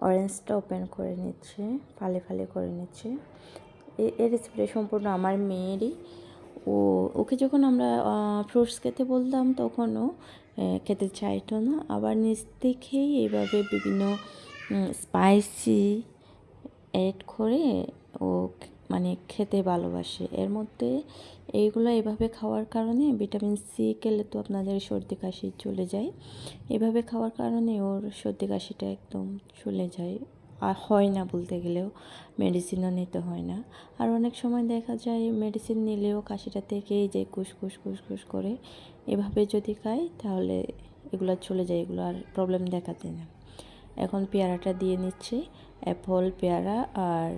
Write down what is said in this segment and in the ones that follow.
অরেঞ্জটা open করে নিচ্ছে, ফালে ফালে করে নিচ্ছে। এ- রেসিপিটা সম্পূর্ণ আমার মেয়েরই। ও, ওকে যখন আমরা ফ্রুটস খেতে বলতাম তখনও খেতে চাইতো না। আবার নিজ থেকেই এইভাবে বিভিন্ন স্পাইসি অ্যাড করে ও মানে খেতে ভালোবাসে। এর মধ্যে এইগুলো এভাবে খাওয়ার কারণে ভিটামিন সি খেলে তো আপনাদের সর্দি কাশি চলে যায়। এভাবে খাওয়ার কারণে ওর সর্দি কাশিটা একদম চলে যায়। আর হয় না বলতে গেলেও মেডিসিনও নিতে হয় না। আর অনেক সময় দেখা যায় মেডিসিন নিলেও কাশিটা থেকেই যে কুস কুস কুস কুস করে। এভাবে যদি খাই তাহলে এগুলো চলে যায়, এগুলো আর প্রবলেম দেখাতে না। এখন পেয়ারাটা দিয়ে নিচ্ছি অ্যাপল পেয়ারা আর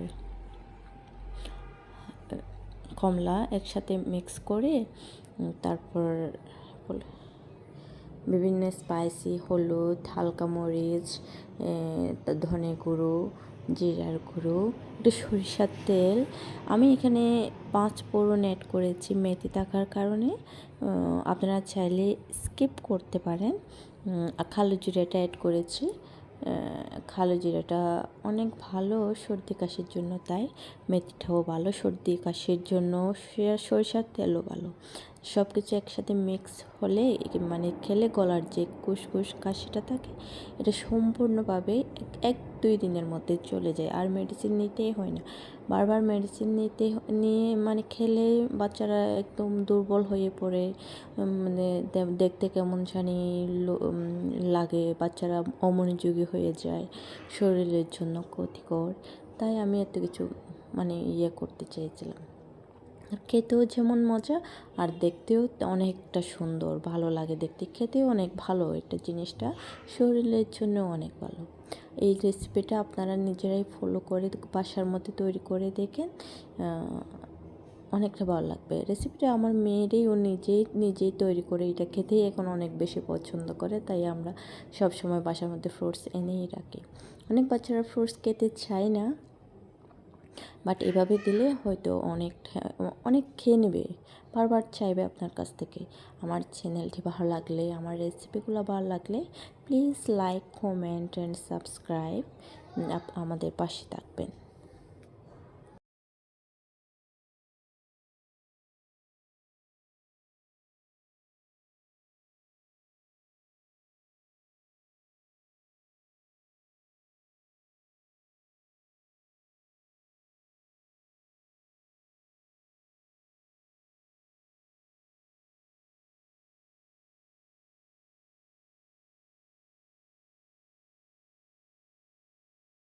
কমলা একসাথে মিক্স করে তারপর বিভিন্ন স্পাইসি হলুদ, হালকা মরিচ ধনে গুঁড়ো, জিরার গুঁড়ো, একটু সরিষার তেল। আমি এখানে পাঁচ ফোড়ন অ্যাড করেছি মেথি থাকার কারণে আপনারা চাইলে স্কিপ করতে পারেন। কালো জিরাটা অ্যাড করেছি। কালো জিরাটা অনেক ভালো সর্দি কাশির জন্য, তাই মেথিটাও ভালো, সর্দি কাশির জন্য সরিষার তেলও ভালো। সব কিছু একসাথে মিক্স হলে মানে খেলে গলার যে কুসকুস কাশিটা থাকে, এটা সম্পূর্ণভাবে এক- দুই দিনের মধ্যে চলে যায়। আর মেডিসিন নিতেই হয় না। বারবার মেডিসিন নিতে নিয়ে মানে খেলে বাচ্চারা একদম দুর্বল হয়ে পড়ে। মানে দেখতে কেমন জানি লাগে। বাচ্চারা অমনোযোগী হয়ে যায়। শরীরের জন্য ক্ষতিকর। তাই আমি এত কিছু মানে ইয়ে করতে চেয়েছিলাম। খেতেও যেমন মজা, আর দেখতেও অনেকটা সুন্দর, ভালো লাগে দেখতে। খেতেও অনেক ভালো এটা জিনিসটা, শরীরের জন্য অনেক ভালো। এই রেসিপিটা আপনারা নিজেরাই ফলো করে বাসার মধ্যে তৈরি করে দেখেন অনেকটা ভালো লাগবে। রেসিপিটা আমার মেয়েরই, ও নিজেই নিজেই তৈরি করে এটা খেতেই এখন অনেক বেশি পছন্দ করে, তাই আমরা সব সময় বাসার মধ্যে ফ্রুটস এনেই রাখি। অনেক বাচ্চারা ফ্রুটস খেতে চায় না বাট এভাবে দিলে হয়তো অনেক অনেক খেয়ে নেবে, বারবার চাইবে আপনার কাছ থেকে। আমার চ্যানেলটি ভালো লাগলে, আমার রেসিপিগুলো ভালো লাগলে please like comment and subscribe আমাদের পাশে থাকবেন।